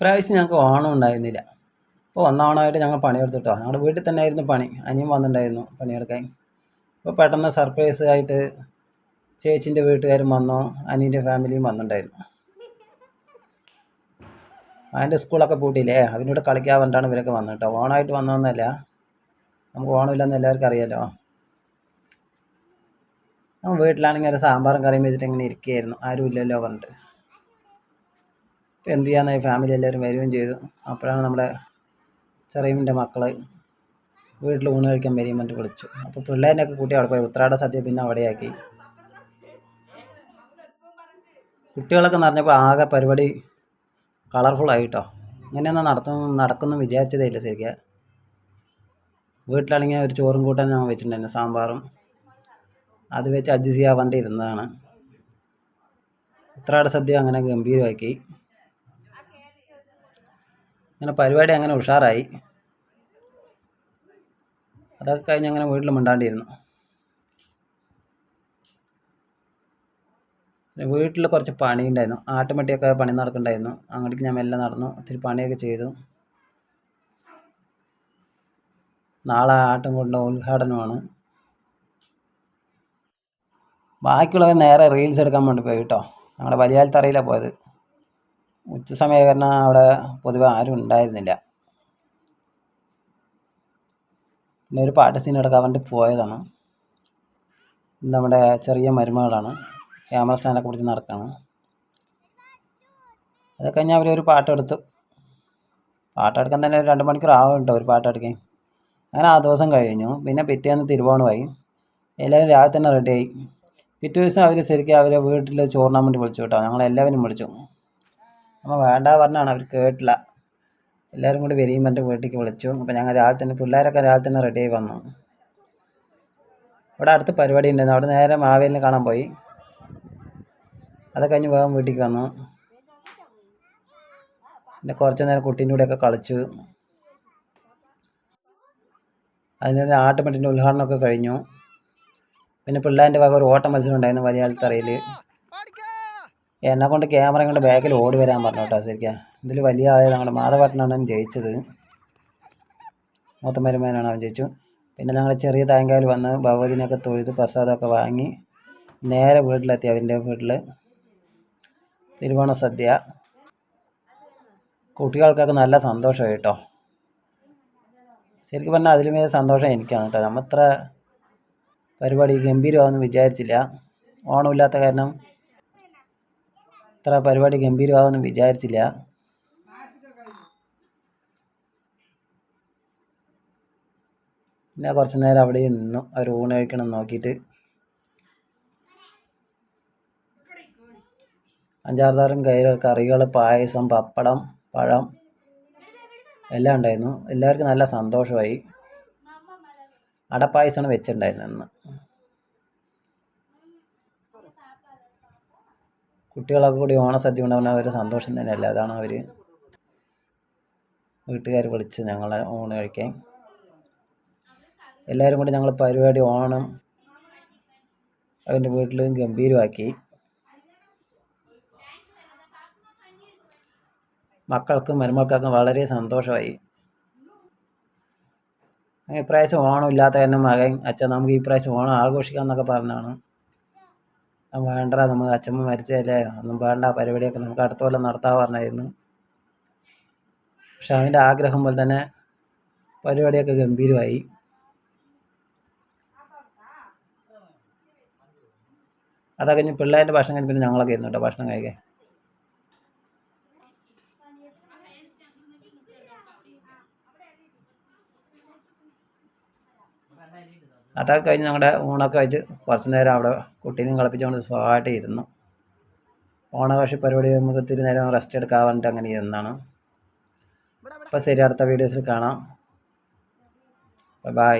ഇപ്രാവശ്യം ഞങ്ങൾക്ക് ഓണം ഉണ്ടായിരുന്നില്ല. അപ്പോൾ ഒന്നോണമായിട്ട് ഞങ്ങൾ പണിയെടുത്തിട്ടോ. ഞങ്ങളുടെ വീട്ടിൽ തന്നെ ആയിരുന്നു പണി. അനിയും വന്നിട്ടുണ്ടായിരുന്നു പണിയെടുക്കാൻ. അപ്പോൾ പെട്ടെന്ന് സർപ്രൈസ് ആയിട്ട് ചേച്ചിന്റെ വീട്ടുകാരും വന്നു. അനിയന്റെ ഫാമിലിയും വന്നിട്ടുണ്ടായിരുന്നു. അതിന്റെ സ്കൂളൊക്കെ പൂട്ടിയില്ലേ? അവനോട് കളിക്കാൻ വേണ്ടിയിട്ടാണ് ഇവരൊക്കെ വന്നത് കേട്ടോ. ഓണമായിട്ട് വന്നതെന്നല്ല നമുക്ക് ഓണമില്ലെന്ന് എല്ലാവർക്കും അറിയാലോ. വീട്ടിലാണെങ്കിൽ ഒരു സാമ്പാറും കറിയും വെച്ചിട്ട് ഇങ്ങനെ ഇരിക്കുകയായിരുന്നു. ആരും ഇല്ലല്ലോ പറഞ്ഞിട്ട്. എന്ത് ചെയ്യാന്നായി ഫാമിലി എല്ലാവരും വരികയും ചെയ്തു. അപ്പോഴാണ് നമ്മുടെ ചെറിയമ്മന്റെ മക്കൾ വീട്ടിൽ ഊണ് കഴിക്കാൻ പറഞ്ഞിട്ട് വിളിച്ചു. അപ്പോൾ പിള്ളേരെയൊക്കെ കൂട്ടി അവിടെ പോയി. ഉത്രാട സദ്യ പിന്നെ അവിടെയാക്കി. കുട്ടികളൊക്കെ നിറഞ്ഞപ്പോൾ ആകെ പരിപാടി കളർഫുൾ ആയിട്ടോ. ഇങ്ങനെയൊന്നും നടത്തും നടക്കുന്നു വിചാരിച്ചതേ ഇല്ല ശരിക്കും. വീട്ടിലാണെങ്കിൽ ഒരു ചോറും കൂട്ടാൻ ഞാൻ വെച്ചിട്ടുണ്ടായിരുന്നു സാമ്പാറും. അത് വെച്ച് അഡ്ജസ്റ്റ് ചെയ്യാൻ വേണ്ടി ഇരുന്നതാണ്. ഉത്രാട സദ്യ അങ്ങനെ ഗംഭീരമാക്കി. അങ്ങനെ പരിപാടി അങ്ങനെ ഉഷാറായി. അതൊക്കെ കഴിഞ്ഞ് അങ്ങനെ വീട്ടിൽ മിണ്ടാണ്ടിരുന്നു. വീട്ടിൽ കുറച്ച് പണി ഉണ്ടായിരുന്നു. ആട്ടുമട്ടിയൊക്കെ പണി നടക്കുന്നുണ്ടായിരുന്നു. അങ്ങോട്ടേക്ക് ഞാൻ മെല്ലെ നടന്നു. ഒത്തിരി പണിയൊക്കെ ചെയ്തു. നാളെ ആട്ടും കൊണ്ട് ഉദ്ഘാടനമാണ്. ബാക്കിയുള്ളവർ നേരെ റീൽസ് എടുക്കാൻ വേണ്ടി പോയി കേട്ടോ. ഞങ്ങളുടെ വലിയാൽത്തറയിലാണ് പോയത്. ഉച്ച സമയം കാരണം അവിടെ പൊതുവെ ആരും ഉണ്ടായിരുന്നില്ല. പിന്നെ ഒരു പാട്ട് സീൻ എടുക്കാൻ വേണ്ടി പോയതാണ്. നമ്മുടെ ചെറിയ മരുമകളാണ്. ക്യാമറ സ്റ്റാൻഡൊക്കെ പിടിച്ച് നടക്കുകയാണ് അത് കഴിഞ്ഞ് അവർ ഒരു പാട്ടെടുത്തു പാട്ടെടുക്കാൻ തന്നെ രണ്ട് മണിക്കൂർ ആവും കേട്ടോ ഒരു പാട്ടെടുക്കാൻ അങ്ങനെ ആ ദിവസം കഴിഞ്ഞു. പിന്നെ പിറ്റേന്ന് തിരുവോണമായി. എല്ലാവരും രാവിലെ തന്നെ റെഡിയായി പിറ്റേ ദിവസം അവർ ശരിക്കും അവരെ വീട്ടിൽ ചോറിനാൻ വേണ്ടി വിളിച്ചു കേട്ടോ. ഞങ്ങളെല്ലാവരും വിളിച്ചു. അപ്പോൾ വേണ്ട പറഞ്ഞാണ് അവർ കേട്ടില്ല. എല്ലാവരും കൂടി വരികയും എന്റെ വീട്ടിലേക്ക് വിളിച്ചു. അപ്പോൾ ഞങ്ങൾ രാവിലെ തന്നെ പിള്ളേരൊക്കെ രാവിലെ തന്നെ റെഡിയായി വന്നു. ഇവിടെ അടുത്ത് പരിപാടി ഉണ്ടായിരുന്നു. അവിടെ നേരെ മാവേലിനെ കാണാൻ പോയി. അത് കഴിഞ്ഞ് വേഗം വീട്ടിലേക്ക് വന്നു. പിന്നെ കുറച്ച് നേരം കുട്ടീന്റെ കൂടെയൊക്കെ കളിച്ചു. അതിനൊരു ആട്ടുമെട്ടിന്റെ ഉദ്ഘാടനമൊക്കെ കഴിഞ്ഞു. പിന്നെ പിള്ളേന്റെ വക ഒരു ഓട്ട മത്സരം ഉണ്ടായിരുന്നു വലിയ തറയിൽ എന്നെ കൊണ്ട് ക്യാമറ ഇങ്ങോട്ട് ബാക്കിൽ ഓടി വരാൻ പറഞ്ഞു കേട്ടോ ശരിക്കാ. ഇതിൽ വലിയ ആളെ ഞങ്ങളുടെ മാധവട്ടനാണ് ജയിച്ചത്. മൂത്ത മരുമേനാണ് അവൻ ജയിച്ചു. പിന്നെ ഞങ്ങൾ ചെറിയ താങ്കായിൽ വന്ന് ഭഗവതിനെയൊക്കെ തൊഴുത് പ്രസാദമൊക്കെ വാങ്ങി നേരെ വീട്ടിലെത്തി അവന്റെ വീട്ടിൽ തിരുവോണ സദ്യ. കുട്ടികൾക്കൊക്കെ നല്ല സന്തോഷമായി കേട്ടോ. ശരിക്കും പറഞ്ഞാൽ അതിലും വലിയ സന്തോഷം എനിക്കാണ് കേട്ടോ. നമ്മത്ര പരിപാടി ഗംഭീരമാണെന്ന് വിചാരിച്ചില്ല. ഓണമില്ലാത്ത കാരണം ഇത്ര പരിപാടി ഗംഭീരമാകുമെന്ന് വിചാരിച്ചില്ല. പിന്നെ കുറച്ച് നേരം അവിടെ നിന്നു. അവർ ഊണ് കഴിക്കണം നോക്കിയിട്ട്. അഞ്ചാറ് തരം കൈ കറികൾ പായസം പപ്പടം പഴം എല്ലാം ഉണ്ടായിരുന്നു. എല്ലാവർക്കും നല്ല സന്തോഷമായി. അടപ്പായസമാണ് വെച്ചിട്ടുണ്ടായിരുന്നത് കുട്ടികളൊക്കെ കൂടി ഓണസദ്യ ഉണ്ടാകുന്ന അവർ സന്തോഷം തന്നെയല്ല? അതാണ് അവർ വീട്ടുകാർ വിളിച്ച് ഞങ്ങളെ ഊണ് കഴിക്കാൻ. എല്ലാവരും കൂടി ഞങ്ങൾ പരിപാടി ഓണം അവന്റെ വീട്ടിൽ ഗംഭീരമാക്കി. മക്കൾക്കും മരുമക്കൾക്കും വളരെ സന്തോഷമായി. ഇപ്രാവശ്യം ഓണം ഇല്ലാത്ത മകൻ അച്ഛൻ നമുക്ക് ഈ പ്രാവശ്യം ഓണം ആഘോഷിക്കാം എന്നൊക്കെ പറഞ്ഞാണ് വേണ്ട നമ്മൾ അച്ഛമ്മ മരിച്ചതല്ലേ ഒന്നും വേണ്ട പരിപാടിയൊക്കെ നമുക്ക് അടുത്ത കൊല്ലം നടത്താൻ പറഞ്ഞായിരുന്നു. പക്ഷെ അവന്റെ ആഗ്രഹം പോലെ തന്നെ പരിപാടിയൊക്കെ ഗംഭീരമായി. അതൊക്കെ കഴിഞ്ഞ് പിള്ളേരുടെ ഭക്ഷണം കഴിഞ്ഞ് പിന്നെ ഞങ്ങളൊക്കെ ഇരുന്നു കേട്ടോ ഭക്ഷണം കഴിക്കാൻ. അതൊക്കെ കഴിഞ്ഞ് ഞങ്ങളുടെ ഊണൊക്കെ വെച്ച് കുറച്ച് നേരം അവിടെ കുട്ടീനെയും കളിപ്പിച്ചുകൊണ്ട് സുഖമായിട്ട് ഇരുന്നു. ഓണാഘോഷ പരിപാടി നമുക്ക് ഇത്തിരി നേരം റെസ്റ്റ് എടുക്കാൻ വേണ്ടിയിട്ട് അങ്ങനെ ഇരുന്നാണ്. അപ്പോൾ ശരി അടുത്ത വീഡിയോസിൽ കാണാം. ബൈ